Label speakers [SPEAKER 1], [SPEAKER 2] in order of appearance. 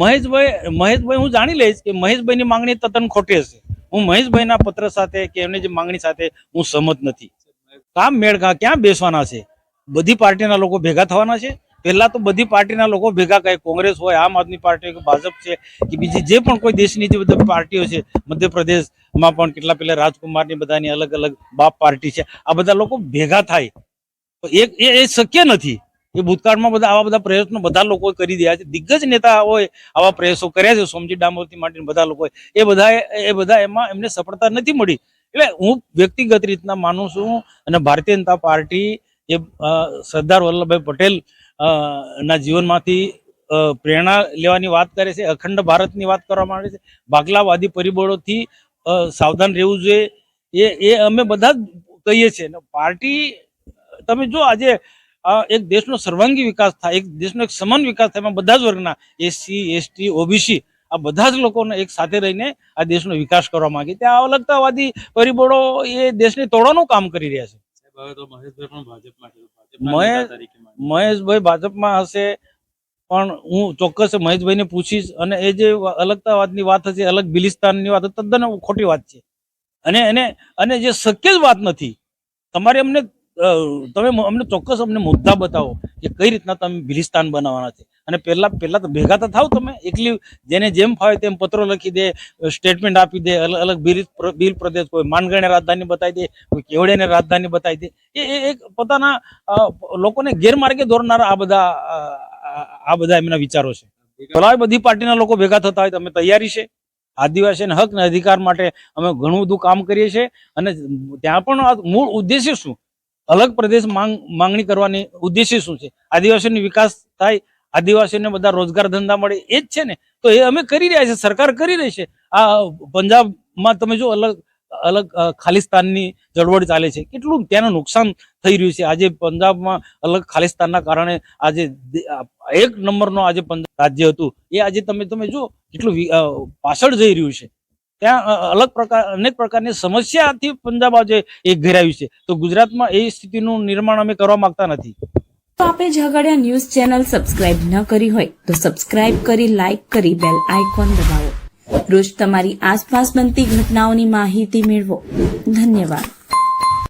[SPEAKER 1] મહેશભાઈ મહેશભાઈ, હું જાણી લઈશ કે મહેશભાઈની માંગણી તદ્દન ખોટી હશે. હું મહેશભાઈના પત્ર સાથે કે એમની જે માંગણી સાથે હું સહમત નથી. કામ મેળઘા ક્યાં બેસવાના છે? બધી પાર્ટીના લોકો ભેગા થવાના છે. પહેલા તો બધી પાર્ટીના લોકો ભેગા કહે કોંગ્રેસ હોય, આમ આદમી પાર્ટી કે ભાજપ છે, કે બીજી જે પણ કોઈ દેશની જે બધી પાર્ટીઓ છે, મધ્યપ્રદેશમાં પણ કેટલા પેલા રાજકુમારની બધાની અલગ અલગ બાપ પાર્ટી છે. આ બધા લોકો ભેગા થાય. એ એ શક્ય નથી. એ ભૂતકાળમાં બધા આવા બધા પ્રયત્નો બધા લોકો કરી રહ્યા છે. દિગ્ગજ હોય આવા પ્રયાસો કર્યા છે. સોમજી ડામોરથી માટે બધા લોકો એ બધા એ બધા એમાં એમને સફળતા નથી મળી. એટલે હું વ્યક્તિગત રીતના માનું છું અને ભારતીય જનતા પાર્ટી એ સરદાર વલ્લભભાઈ પટેલ ના જીવનમાંથી પ્રેરણા લેવાની વાત કરે છે. અખંડ ભારતની વાત કરવામાં આવે છે. ભાગલાવાદી પરિબળોથી સાવધાન રહેવું જોઈએ. એ એ અમે બધા જ કહીએ છીએ. પાર્ટી, તમે જો આજે એક દેશનો સર્વાંગી વિકાસ થાય એક દેશનો એક સમાન વિકાસ થાય એમાં બધા જ વર્ગના એસસી એસટી ઓબીસી આ બધા જ લોકોને એક સાથે રહીને આ દેશનો વિકાસ કરવા માંગે. ત્યાં અલગતાવાદી પરિબળો એ દેશને તોડવાનું કામ કરી રહ્યા છે.
[SPEAKER 2] મહેશભાઈ ભાજપમાં
[SPEAKER 1] હશે પણ હું ચોક્કસ મહેશભાઈને પૂછીશ અને એ જે અલગતાવાદની વાત હશે અલગ બિલિસ્તાનની વાત તદ્દન ખોટી વાત છે. અને એને અને જે શક્ય જ વાત નથી. તમારે અમને અ, તમે અમને ચોક્કસ અમને મુદ્દા બતાવો કે કઈ રીતના તમે બિલિસ્તાન બનાવવાના છે. અને પહેલા પહેલા તો ભેગા તો થાવ તમે. એકલી જેને જેમ ફાવે તેમ પત્રો લખી દે, સ્ટેટમેન્ટ આપી દે અલગ અલગ બિલ બિલ પ્રદેશ કોઈ માનગણે રાજધાની બતાવી દે, કોઈ કેવડિયાને રાજધાની બતાવી દે. એ એક પોતાના લોકોને ગેરમાર્ગે દોરનારા આ બધા આ બધા એમના વિચારો છે. ભલા બધી પાર્ટીના લોકો ભેગા થતા હોય તો અમે તૈયારી છે? આદિવાસીના હક અને અધિકાર માટે અમે ઘણું બધું કામ કરીએ છીએ. અને ત્યાં પણ મૂળ ઉદ્દેશ્ય શું? અલગ પ્રદેશ માંગ માંગણી કરવાની ઉદ્દેશ્ય શું છે? આદિવાસીનો વિકાસ થાય, આદિવાસીઓને બધા રોજગાર ધંધા મળે, એ જ છે ને? તો એ અમે કરી રહ્યા છે સરકાર કરી રહી છે. આ પંજાબમાં તમે જો અલગ અલગ ખાલિસ્તાનની જળવળ ચાલે છે, કેટલું ત્યાંનું નુકસાન થઈ રહ્યું છે. આજે પંજાબમાં અલગ ખાલિસ્તાનના કારણે આજે એક નંબરનો આજે પંજાબ રાજ્ય હતું. એ આજે તમે તમે જો કેટલું પાછળ જઈ રહ્યું છે. ત્યાં અલગ પ્રકાર, અનેક પ્રકારની સમસ્યાથી પંજાબ આજે એક ઘેરાયું છે. તો ગુજરાતમાં એ સ્થિતિનું નિર્માણ અમે કરવા માંગતા નથી.
[SPEAKER 3] તો આપે ઝઘડિયા ન્યૂઝ ચેનલ સબસ્ક્રાઇબ ન કરી હોય, તો સબસ્ક્રાઇબ કરી, લાઇક કરી, બેલ આઇકોન દબાવો. રોજ તમારી આસપાસ બનતી ઘટનાઓની માહિતી મેળવો. ધન્યવાદ.